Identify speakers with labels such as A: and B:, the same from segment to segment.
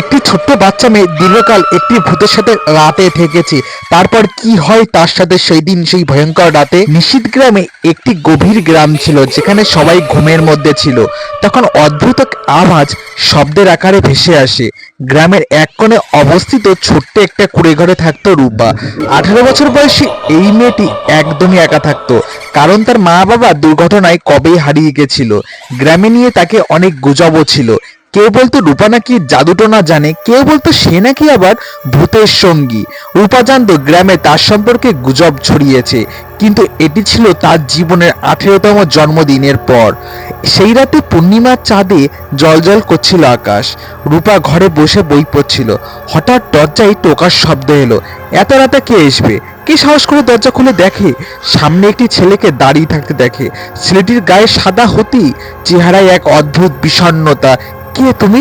A: একটি ছোট্ট বাচ্চা মেয়ে, দীর্ঘকাল একটি ভূতের সাথে রাতে থেকেছে। তারপর কি হয় তার সাথে সেই দিন সেই ভয়ঙ্কর রাতে? নিশীত গ্রামে একটি গভীর গ্রাম ছিল, যেখানে সবাই ঘুমের মধ্যে ছিল। তখন অদ্ভুত আওয়াজ শব্দের আকারে ভেসে আসে। গ্রামের এক কোণে অবস্থিত ছোট্ট একটা কুড়ে ঘরে থাকতো রূপা। আঠারো বছর বয়সী এই মেয়েটি একদমই একা থাকতো, কারণ তার মা বাবা দুর্ঘটনায় কবেই হারিয়ে গেছিল। গ্রামে নিয়ে তাকে অনেক গুজবও ছিল। কেউ বলতো রূপা নাকি জাদুটোনা জানে, কেউ বলতো সে নাকি আবার ভূতের সঙ্গী। রূপা জানতো গ্রামে তার সম্পর্কে গুজব ছড়িয়েছে, কিন্তু এটি ছিল তার জীবনের আঠেরোতম জন্মদিনের পর। সেই রাতে পূর্ণিমার চাঁদে জলজল করছিল আকাশ। রূপা ঘরে বসে বই পড়ছিল। হঠাৎ দরজায় টোকার শব্দ এলো। এত রাতে কে আসবে কে সাহস করে দরজা খুলে দেখে? সামনে একটি ছেলেকে দাঁড়িয়ে থাকতে দেখে। ছেলেটির গায়ে সাদা হতি, চেহারায় এক অদ্ভুত বিষণ্ণতা কে তুমি?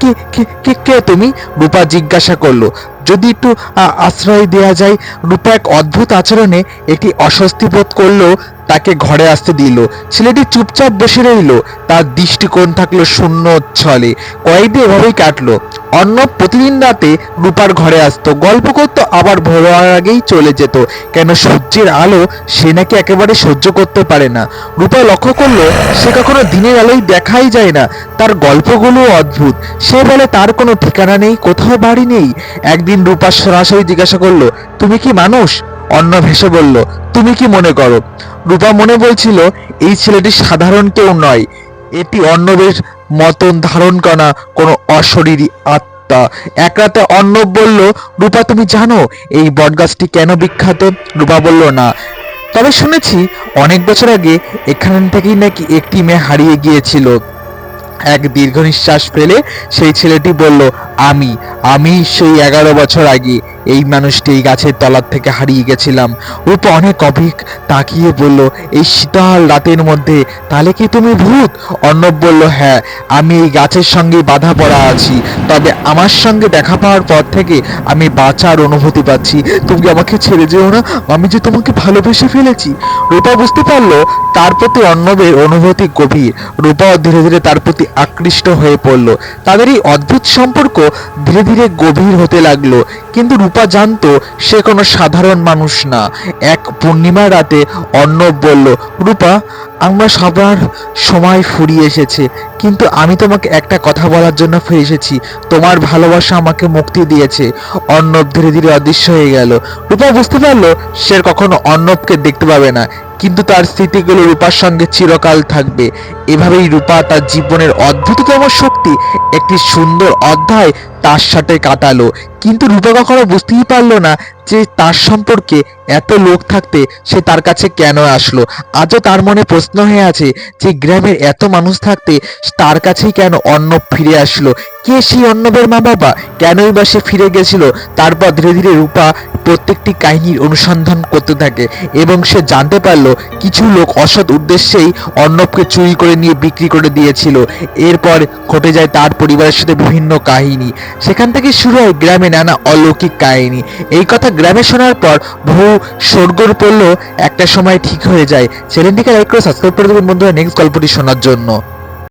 A: কে কে কে তুমি? রূপা জিজ্ঞাসা করল। যদি একটু আশ্রয় দেওয়া যায়, রূপা এক অদ্ভুত আচরণে একটি অস্বস্তি বোধ করল তাকে ঘরে আসতে দিল। ছেলেটি চুপচাপ বসে রইল। তার দৃষ্টিকোণ থাকল শূন্য ছলে কয়েকদিন এভাবেই কাটলো। অন্য প্রতিদিন রাতে রূপার ঘরে আসতো। গল্প করতো, আবার ভোর আগেই চলে যেত। কেন সূর্যের আলো সে নাকি একেবারে সহ্য করতে পারে না। রূপা লক্ষ্য করল, সে কখনো দিনের আলোয় দেখাই যায় না। তার গল্পগুলো অদ্ভুত। সে বলে, তার কোনো ঠিকানা নেই, কোথাও বাড়ি নেই। একদিন রূপা সরাসরি জিজ্ঞাসা করল, তুমি কি মানুষ? অন্য ভেসে বলল, তুমি কি মনে করো? রূপা মনে বলছিল, এই ছেলেটি সাধারণ কেউ নয়। এটি অন্নবের মতন ধারণ করা কোনো অশরীরী আত্মা। এক রাতে অর্ণব বলল, রূপা, তুমি জানো এই বটগাছটি কেন বিখ্যাত? রূপা বলল, না। তবে শুনেছি অনেক বছর আগে এখান থেকেই নাকি একটি মেয়ে হারিয়ে গিয়েছিল। এক দীর্ঘ নিঃশ্বাস ফেলে সেই ছেলেটি বলল, আমি আমি সেই এগারো বছর আগে এই মানুষটি এই গাছের তলার থেকে হারিয়ে গেছিলাম। রূপা অনেক অভিক তাকিয়ে বলল, এই শীতল রাতের মধ্যে তাহলে কি তুমি ভূত? অর্ণব বলল হ্যাঁ আমি এই গাছের সঙ্গে বাধা পড়া আছি। তবে আমার সঙ্গে দেখা পাওয়ার পর থেকে আমি বাঁচার অনুভূতি পাচ্ছি। তুমি আমাকে ছেড়ে যেও না, আমি যে তোমাকে ভালোবেসে ফেলেছি। রূপা বুঝতে পারল, তার প্রতি অর্ণবের অনুভূতি গভীর। রূপাও ধীরে ধীরে তার প্রতি আকৃষ্ট হয়ে পড়ল। তাদের এই অদ্ভুত সম্পর্ক ধীরে ধীরে গভীর হতে লাগল। কিন্তু জানতো সে কোনো সাধারণ মানুষ না। এক পূর্ণিমা রাতে অর্ণব বলল, রূপা, আমরা সবার সময় ফুরিয়ে এসেছে, কিন্তু আমি তোমাকে একটা কথা বলার জন্য ফিরে এসেছি। তোমার ভালোবাসা আমাকে মুক্তি দিয়েছে। অর্ণব ধীরে ধীরে অদৃশ্য হয়ে গেল। রূপা, বুঝতে পারল? সে কখনো অর্ণবকে দেখতে পাবে না। কিন্তু তার স্মৃতিগুলো রূপার সঙ্গে চিরকাল থাকবে। এভাবেই রূপা তার জীবনের অদ্ভুততম শক্তি একটি সুন্দর অধ্যায় তার সাথে কাটালো। কিন্তু রূপা কখনো বুঝতেই পারল না যে তার সম্পর্কে এত লোক থাকতে সে তার কাছে কেন আসলো। আজও তার মনে প্রশ্ন হয়ে আছে যে গ্রামের এত মানুষ থাকতে তার কাছেই কেন অর্ণব ফিরে আসলো? কে সেই অর্ণবের মা বাবা কেনই বা সে ফিরে গেছিল? তারপর ধীরে ধীরে রূপা প্রত্যেকটি কাহিনীর অনুসন্ধান করতে থাকে এবং সে জানতে পারল কিছু লোক অসৎ উদ্দেশ্যেই অর্ণবকে চুরি করে নিয়ে বিক্রি করে দিয়েছিল। এরপর ঘটে যায় তার পরিবারের সাথে বিভিন্ন কাহিনী। সেখান থেকে শুরু হয় গ্রামে নানা অলৌকিক কাহিনী। এই কথা গ্রামে শোনার পর বহু সরগোর পড়ল একটা সময় ঠিক হয়ে যায়। চ্যানেলটিকে লাইক করে সাবস্ক্রাইব করে দেবেন বন্ধুরা নেক্সট গল্পটি শোনার জন্য।